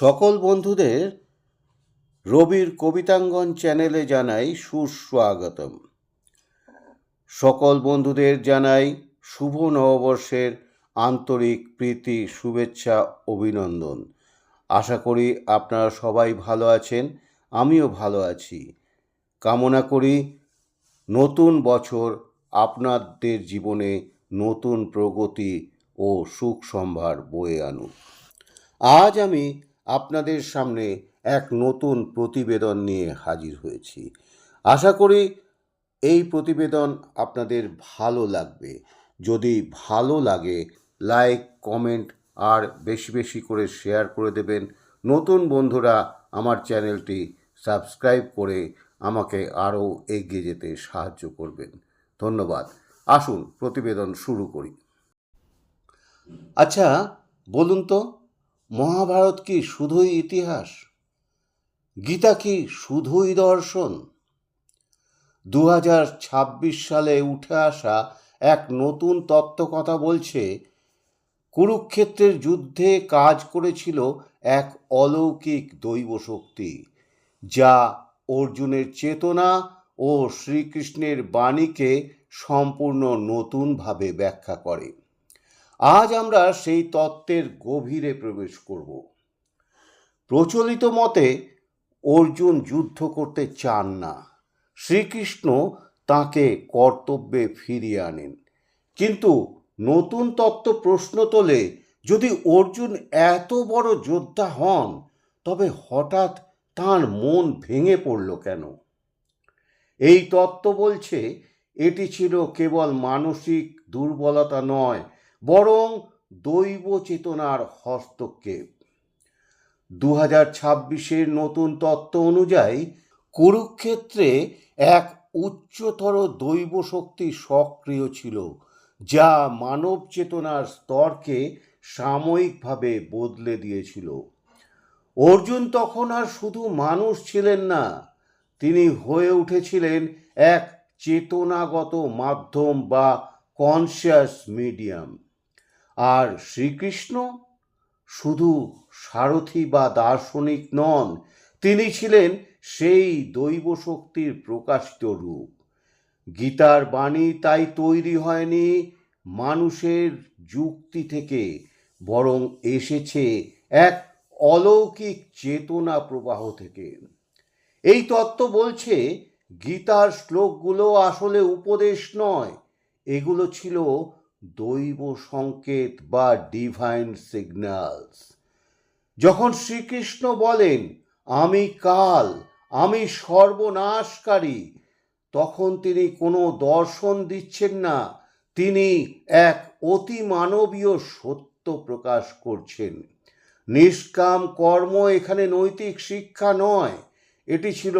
সকল বন্ধুদের রবির কবিতাঙ্গন চ্যানেলে জানাই সুস্বাগতম। সকল বন্ধুদের জানাই শুভ নববর্ষের আন্তরিক প্রীতি, শুভেচ্ছা, অভিনন্দন। আশা করি আপনারা সবাই ভালো আছেন, আমিও ভালো আছি। কামনা করি নতুন বছর আপনাদের জীবনে নতুন প্রগতি ও সুখ সম্ভার বয়ে আনুক। আজ আমি আপনাদের সামনে এক নতুন প্রতিবেদন নিয়ে হাজির হয়েছি। আশা করি এই প্রতিবেদন আপনাদের ভালো লাগবে। যদি ভালো লাগে, লাইক, কমেন্ট আর বেশি বেশি করে শেয়ার করে দেবেন। নতুন বন্ধুরা আমার চ্যানেলটি সাবস্ক্রাইব করে আমাকে আরও এগিয়ে যেতে সাহায্য করবেন। ধন্যবাদ। আসুন, প্রতিবেদন শুরু করি। আচ্ছা বলুন তো মহাভারত কি শুধুই ইতিহাস? গীতা কি শুধুই দর্শন? দু হাজার ছাব্বিশ সালে উঠে আসা এক নতুন তত্ত্ব কথা বলছে, কুরুক্ষেত্রের যুদ্ধে কাজ করেছিল এক অলৌকিক দৈব শক্তি যা অর্জুনের চেতনা ও শ্রীকৃষ্ণের বাণীকে সম্পূর্ণ নতুনভাবে ব্যাখ্যা করে। আজ আমরা সেই তত্ত্বের গভীরে প্রবেশ করব। প্রচলিত মতে অর্জুন যুদ্ধ করতে চান না। শ্রীকৃষ্ণ তাকে কর্তব্যে ফিরিয়ে আনেন। কিন্তু নতুন তত্ত্ব প্রশ্ন তোলে, যদি অর্জুন এত বড় যোদ্ধা হন, তবে হঠাৎ তার মন ভেঙে পড়ল কেন? এই তত্ত্ব বলছে, এটি ছিল কেবল মানসিক দুর্বলতা নয় বরং দৈব চেতনার হস্তক্ষেপ। দু হাজার ছাব্বিশের নতুন তত্ত্ব অনুযায়ী, কুরুক্ষেত্রে এক উচ্চতর দৈব শক্তি সক্রিয় ছিল, যা মানব চেতনার স্তরকে সাময়িকভাবে বদলে দিয়েছিল। অর্জুন তখন আর শুধু মানুষ ছিলেন না, তিনি হয়ে উঠেছিলেন এক চেতনাগত মাধ্যম বা কনসিয়াস মিডিয়াম আর শ্রীকৃষ্ণ শুধু সারথি বা দার্শনিক নন, তিনি ছিলেন সেই দৈব শক্তির প্রকাশিত রূপ। গীতার বাণী তাই তৈরি হয়নি, মানুষের যুক্তি থেকে, বরং এসেছে এক অলৌকিক চেতনা প্রবাহ থেকে। এই তত্ত্ব বলছে, গীতার শ্লোকগুলো আসলে উপদেশ নয়, এগুলো ছিল দৈব সংকেত বা ডিভাইন সিগন্যালস যখন শ্রীকৃষ্ণ বলেন, আমি কাল, আমি সর্বনাশকারী, তখন তিনি কোনো দর্শন দিচ্ছেন না, তিনি এক অতি মানবীয় সত্য প্রকাশ করছেন। নিষ্কাম কর্ম এখানে নৈতিক শিক্ষা নয়, এটি ছিল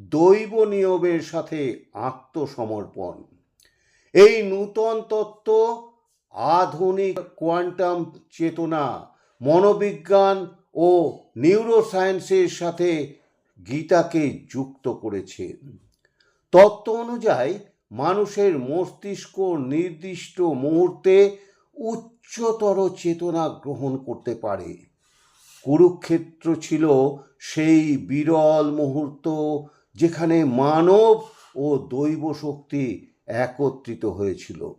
দৈব নিয়মের সাথে আত্মসমর্পণ। এই নূতন তত্ত্ব আধুনিক কোয়ান্টাম চেতনা, মনোবিজ্ঞান ও নিউরোসায়েন্সের সাথে গীতাকে যুক্ত করেছে। তত্ত্ব অনুযায়ী মানুষের মস্তিষ্ক নির্দিষ্ট মুহূর্তে উচ্চতর চেতনা গ্রহণ করতে পারে। কুরুক্ষেত্র ছিল সেই বিরল মুহূর্ত যেখানে মানব ও দৈব শক্তি একত্রিত হয়েছিল।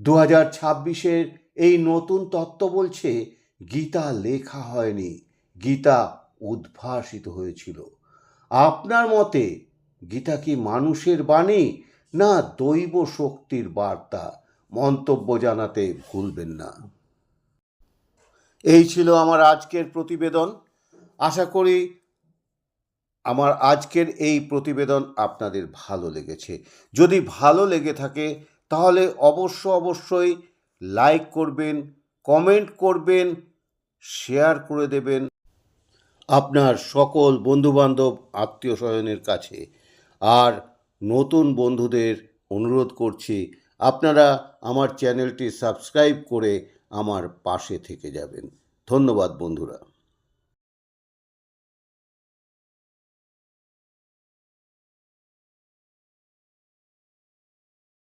দু হাজার ছাব্বিশের এই নতুন তত্ত্ব বলছে, গীতা লেখা হয়নি, গীতা উদ্ভাসিত হয়েছিল। আপনার মতে গীতা কি মানুষের বাণী না দৈব শক্তির বার্তা? মন্তব্য জানাতে ভুলবেন না। এই ছিল আমার আজকের প্রতিবেদন। আশা করি আমার আজকের এই প্রতিবেদন আপনাদের ভালো লেগেছে। যদি ভালো লেগে থাকে, তাহলে অবশ্য অবশ্যই লাইক করবেন, কমেন্ট করবেন, শেয়ার করে দেবেন আপনার সকল বন্ধুবান্ধব আত্মীয় স্বজনের কাছে। আর নতুন বন্ধুদের অনুরোধ করছি, আপনারা আমার চ্যানেলটি সাবস্ক্রাইব করে আমার পাশে থেকে যাবেন। ধন্যবাদ, বন্ধুরা।